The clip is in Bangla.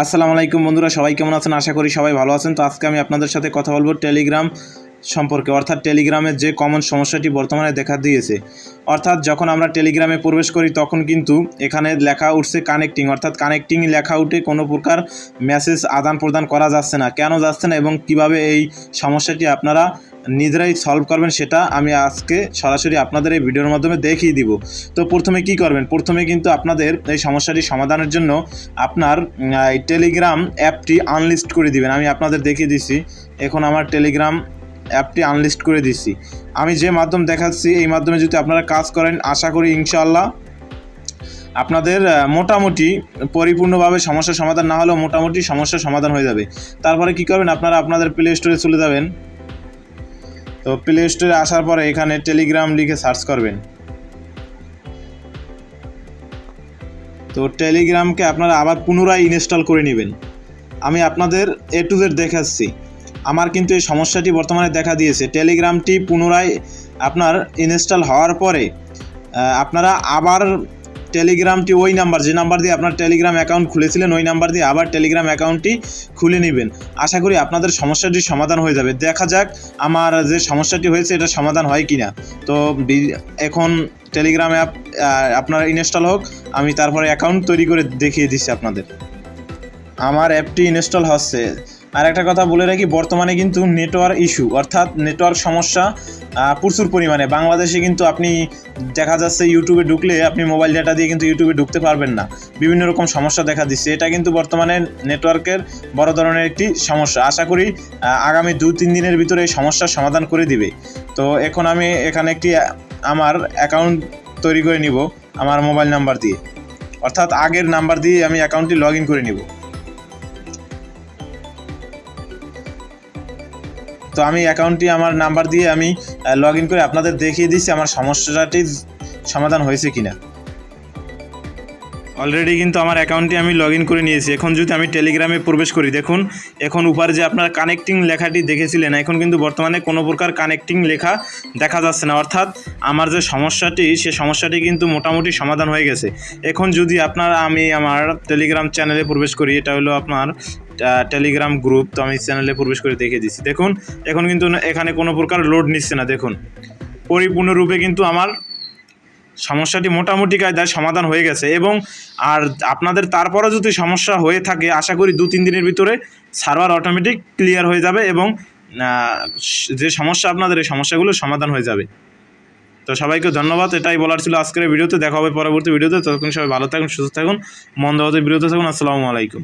আসসালামু আলাইকুম বন্ধুরা, সবাই কেমন আছেন? আশা করি সবাই ভালো আছেন। তো আজকে আমি আপনাদের সাথে কথা বলব টেলিগ্রাম সম্পর্কে। অর্থাৎ টেলিগ্রামের যে কমন সমস্যাটি বর্তমানে দেখা দিয়েছে। অর্থাৎ যখন আমরা টেলিগ্রামে প্রবেশ করি, তখন কিন্তু এখানে লেখা উঠছে কানেক্টিং অর্থাৎ কানেক্টিং লেখা উঠে কোনো প্রকার মেসেজ আদান প্রদান করা যাচ্ছে না। কেন যাচ্ছে না এবং কীভাবে এই সমস্যাটি আপনারা নিজেরাই সলভ করবেন সেটা আমি আজকে সরাসরি আপনাদের এই ভিডিওর মাধ্যমে দেখিয়ে দিব। তো প্রথমে কি করবেন? প্রথমে কিন্তু আপনাদের এই সমস্যাটি সমাধানের জন্য আপনার এই টেলিগ্রাম অ্যাপটি আনলিস্ট করে দিবেন। আমি আপনাদের দেখিয়ে দিচ্ছি এখন আমার টেলিগ্রাম অ্যাপটি আনলিস্ট করে দিচ্ছি আমি যে মাধ্যম দেখাচ্ছি, এই মাধ্যমে যদি আপনারা কাজ করেন, আশা করি ইনশাআল্লাহ আপনাদের মোটামুটি পরিপূর্ণভাবে সমস্যার সমাধান না হলেও মোটামুটি সমস্যার সমাধান হয়ে যাবে। তারপরে কি করবেন? আপনারা আপনাদের প্লে স্টোরে চলে যাবেন। তো প্লে স্টোরে আসার পরে এখানে টেলিগ্রাম লিখে সার্চ করবেন। তো টেলিগ্রামকে আপনারা আবার পুনরায় ইনস্টল করে নেবেন। আমি আপনাদের এ টু জেড দেখাচ্ছি। আমার কিন্তু এই সমস্যাটি বর্তমানে দেখা দিয়েছে। টেলিগ্রামটি পুনরায় আপনার ইনস্টল হওয়ার পরে আপনারা আবার টেলিগ্রামটি ওই নাম্বার, যে নাম্বার দিয়ে আপনার টেলিগ্রাম অ্যাকাউন্ট খুলেছিলেন, ওই নাম্বার দিয়ে আবার টেলিগ্রাম অ্যাকাউন্টটি খুলে নেবেন। আশা করি আপনাদের সমস্যাটির সমাধান হয়ে যাবে। দেখা যাক আমার যে সমস্যাটি হয়েছে, এটা সমাধান হয় কি না তো এখন টেলিগ্রাম অ্যাপ আপনার ইনস্টল হোক, আমি তারপরে অ্যাকাউন্ট তৈরি করে দেখিয়ে দিচ্ছি আপনাদের। আমার অ্যাপটি ইনস্টল হচ্ছে। আর একটা কথা বলে রাখি, বর্তমানে কিন্তু নেটওয়ার্ক ইস্যু অর্থাৎ নেটওয়ার্ক সমস্যা প্রচুর পরিমাণে। বাংলাদেশে কিন্তু আপনি দেখা যাচ্ছে ইউটিউবে ঢুকলে আপনি মোবাইল ডাটা দিয়ে কিন্তু ইউটিউবে ঢুকতে পারবেন না। বিভিন্ন রকম সমস্যা দেখা দিচ্ছে। এটা কিন্তু বর্তমানে নেটওয়ার্কের বড় ধরনের একটি সমস্যা। আশা করি আগামী দু তিন দিনের ভিতরে এই সমস্যার সমাধান করে দিবে। তো এখন আমি এখানে একটি, আমার অ্যাকাউন্ট তৈরি করে নিব, আমার মোবাইল নাম্বার দিয়ে। অর্থাৎ আগের নাম্বার দিয়ে আমি অ্যাকাউন্টটি লগ ইন করে নিব। তো আমি অ্যাকাউন্টটি আমার নাম্বার দিয়ে আমি লগ ইন করে আপনাদের দেখিয়ে দিচ্ছি আমার সমস্যাটি সমাধান হয়েছে কিনা। অলরেডি কিন্তু আমার অ্যাকাউন্টটি আমি লগ করে নিয়েছি। এখন যদি আমি টেলিগ্রামে প্রবেশ করি, দেখুন, এখন উপরে যে আপনার কানেক্টিং লেখাটি দেখেছিলেন, এখন কিন্তু বর্তমানে কোনো প্রকার কানেক্টিং লেখা দেখা যাচ্ছে না। অর্থাৎ আমার যে সমস্যাটি, সে সমস্যাটি কিন্তু মোটামুটি সমাধান হয়ে গেছে। এখন যদি আপনার আমি আমার টেলিগ্রাম চ্যানেলে প্রবেশ করি, এটা হলো আপনার টেলিগ্রাম গ্রুপ তো আমি চ্যানেলে প্রবেশ করে দেখে দিচ্ছি। দেখুন, এখন কিন্তু এখানে কোনো প্রকার লোড নিচ্ছে না, দেখুন। পরিপূর্ণরূপে কিন্তু আমার সমস্যাটি মোটামুটি কায়দায় সমাধান হয়ে গেছে এবং আর আপনাদের তারপরও যদি সমস্যা হয়ে থাকে, আশা করি দু, তিন দিনের ভিতরে সার্ভার অটোমেটিক ক্লিয়ার হয়ে যাবে এবং যে সমস্যা আপনাদের, এই সমস্যাগুলো সমাধান হয়ে যাবে। তো সবাইকে ধন্যবাদ, এটাই বলার ছিল আজকের ভিডিওতে, দেখা হবে পরবর্তী ভিডিওতে, ততক্ষণ সবাই ভালো থাকুন, সুস্থ থাকুন মন্দ হতে বিরত থাকুন, আসসালামু আলাইকুম।